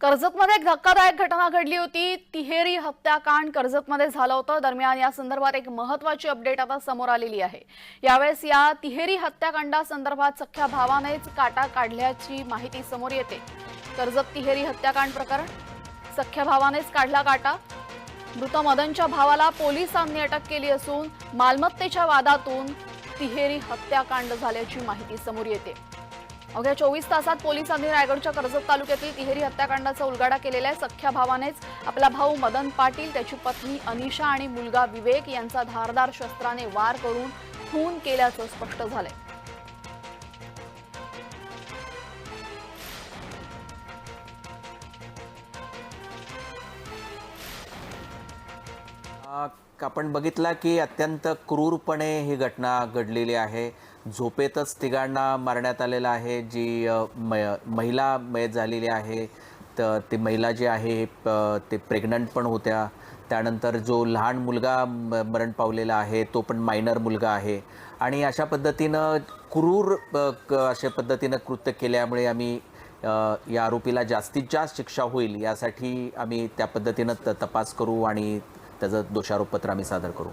कर्जतमध्ये एक धक्कादायक घटना घडली होती. तिहेरी हत्याकांड कर्जतमध्ये झालं होतं. दरम्यान या संदर्भात एक महत्वाची अपडेट आता समोर आलेली आहे. यावेळेस या तिहेरी हत्याकांडासंदर्भात सख्ख्या भावानेच काटा काढल्याची माहिती समोर येते. कर्जत तिहेरी हत्याकांड प्रकरण. सख्ख्या भावानेच काढला काटा. मृत मदनच्या भावाला पोलिसांनी अटक केली असून मालमत्तेच्या वादातून तिहेरी हत्याकांड झाल्याची माहिती समोर येते. अवघ्या चोवीस तासात पोलिसांनी रायगडच्या कर्जत तालुक्यातील तिहेरी हत्याकांडाचा उलगाडा केलेल्या सख्या भावानेच आपला भाऊ मदन पाटील त्याची पत्नी अनिशा आणि मुलगा विवेक यांचा धारदार शस्त्राने वार करून खून केल्याचं स्पष्ट झालंय. आपण बघितला की अत्यंत क्रूरपणे ही घटना घडलेली आहे. झोपेतच तिघांना मारण्यात आलेलं आहे. जी म- महिला मयत झालेली आहे तर ती महिला जी आहे प- ते प्रेग्नंट पण होत्या. त्यानंतर जो लहान मुलगा म- मरण पावलेला आहे तो पण मायनर मुलगा आहे. आणि अशा पद्धतीनं क्रूर क- अशा पद्धतीनं कृत्य केल्यामुळे आम्ही या आरोपीला जास्तीत जास्त शिक्षा होईल यासाठी आम्ही त्या पद्धतीनं त तपास करू आणि त्याचं दोषारोपपत्र आम्ही सादर करू.